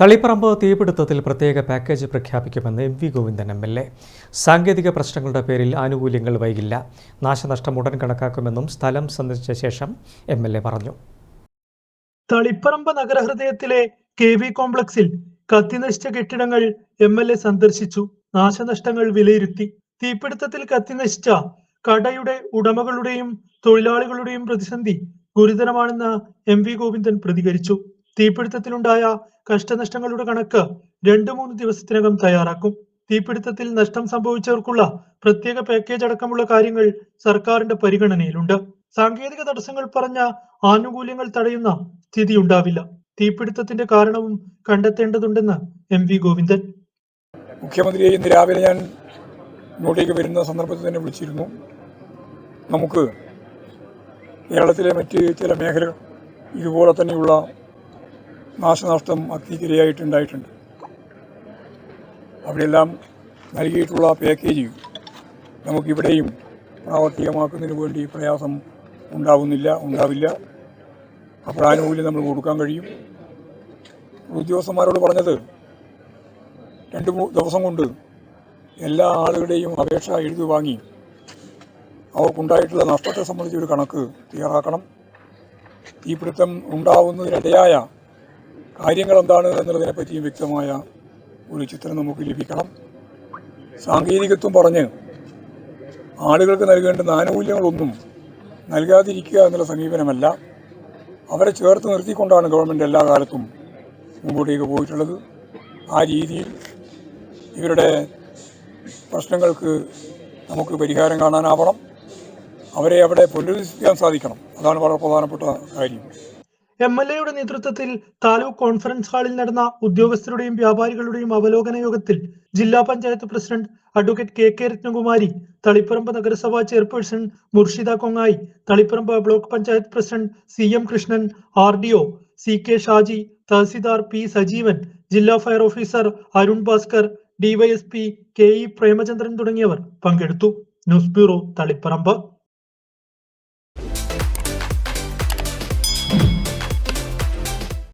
തളിപ്പറമ്പ് തീപിടുത്തത്തിൽ പ്രത്യേക പാക്കേജ് പ്രഖ്യാപിക്കുമെന്ന് M V Govindan M L A. സാങ്കേതിക പ്രശ്നങ്ങളുടെ പേരിൽ ആനുകൂല്യങ്ങൾ വൈകില്ല. നാശനഷ്ടം ഉടൻ കണക്കാക്കുമെന്നും സ്ഥലം സന്ദർശിച്ച ശേഷം എം എൽ എ പറഞ്ഞു. തളിപ്പറമ്പ് നഗരഹൃദയത്തിലെ കെ വി കോംപ്ലക്സിൽ കത്തിനശിച്ച കെട്ടിടങ്ങൾ എം എൽ എ സന്ദർശിച്ചു. നാശനഷ്ടങ്ങൾ വിലയിരുത്തി. തീപിടുത്തത്തിൽ കത്തിനശിച്ച കടയുടെ ഉടമകളുടെയും തൊഴിലാളികളുടെയും പ്രതിസന്ധി ഗുരുതരമാണെന്ന് എം വി ഗോവിന്ദൻ പ്രതികരിച്ചു. തീപിടുത്തത്തിലുണ്ടായ കഷ്ടനഷ്ടങ്ങളുടെ കണക്ക് രണ്ടു മൂന്ന് ദിവസത്തിനകം തയ്യാറാക്കും. തീപിടുത്തത്തിൽ നഷ്ടം സംഭവിച്ചവർക്കുള്ള പ്രത്യേക പാക്കേജ് അടക്കമുള്ള കാര്യങ്ങൾ സർക്കാരിന്റെ പരിഗണനയിലുണ്ട്. സാങ്കേതിക തടസ്സങ്ങൾ പറഞ്ഞ ആനുകൂല്യങ്ങൾ തടയുന്ന സ്ഥിതി ഉണ്ടാവില്ല തീപിടുത്തത്തിന്റെ കാരണവും കണ്ടെത്തേണ്ടതുണ്ടെന്ന് എം വി ഗോവിന്ദൻ. മുഖ്യമന്ത്രിയെ ഇന്ന് രാവിലെ ഞാൻ ഇങ്ങോട്ടേക്ക് വരുന്ന സന്ദർഭത്തിൽ തന്നെ വിളിച്ചിരുന്നു. നമുക്ക് കേരളത്തിലെ മറ്റ് ചില മേഖലകൾ ഇതുപോലെ തന്നെയുള്ള നാശനഷ്ടം അഗ്നിക്കിരയായിട്ടുണ്ടായിട്ടുണ്ട് അവിടെയെല്ലാം നൽകിയിട്ടുള്ള പാക്കേജ് നമുക്കിവിടെയും പ്രാവർത്തികമാക്കുന്നതിന് വേണ്ടി പ്രയാസം ഉണ്ടാവുന്നില്ല ഉണ്ടാവില്ല. അപ്പോൾ ആനുകൂല്യം നമ്മൾ കൊടുക്കാൻ കഴിയും. ഉദ്യോഗസ്ഥന്മാരോട് പറഞ്ഞത് രണ്ട് ദിവസം കൊണ്ട് എല്ലാ ആളുകളുടെയും അപേക്ഷ എഴുതി വാങ്ങി അവർക്കുണ്ടായിട്ടുള്ള നഷ്ടത്തെ സംബന്ധിച്ചൊരു കണക്ക് തയ്യാറാക്കണം. തീപിടുത്തം ഉണ്ടാവുന്നതിനിടയായ കാര്യങ്ങൾ എന്താണ് എന്നുള്ളതിനെപ്പറ്റിയും വ്യക്തമായ ഒരു ചിത്രം നമുക്ക് ലഭിക്കണം. സാങ്കേതികത്വം പറഞ്ഞ് ആളുകൾക്ക് നൽകേണ്ടുന്ന ആനുകൂല്യങ്ങളൊന്നും നൽകാതിരിക്കുക എന്നുള്ള സമീപനമല്ല. അവരെ ചേർത്ത് നിർത്തിക്കൊണ്ടാണ് ഗവൺമെന്റ് എല്ലാ കാലത്തും മുമ്പോട്ടേക്ക് പോയിട്ടുള്ളത്. ആ രീതിയിൽ ഇവരുടെ പ്രശ്നങ്ങൾക്ക് നമുക്ക് പരിഹാരം കാണാനാവണം. അവരെ അവിടെ പുനരുദ്ധരിക്കാൻ സാധിക്കണം. അതാണ് വളരെ പ്രധാനപ്പെട്ട കാര്യം. എം എൽ എയുടെ നേതൃത്വത്തിൽ താലൂക്ക് കോൺഫറൻസ് ഹാളിൽ നടന്ന ഉദ്യോഗസ്ഥരുടെയും വ്യാപാരികളുടെയും അവലോകന യോഗത്തിൽ ജില്ലാ panchayat president advocate K K Ratnakumari Taliparamba നഗരസഭാ chairperson Murshida Kongayi Taliparamba block panchayat president C M Krishnan R D O C K Shaji tahsildar P Sajeevan ജില്ലാ fire officer Arun Bhaskar DYSP K E Premachandran തുടങ്ങിയവർ പങ്കെടുത്തു. News bureau Taliparamba.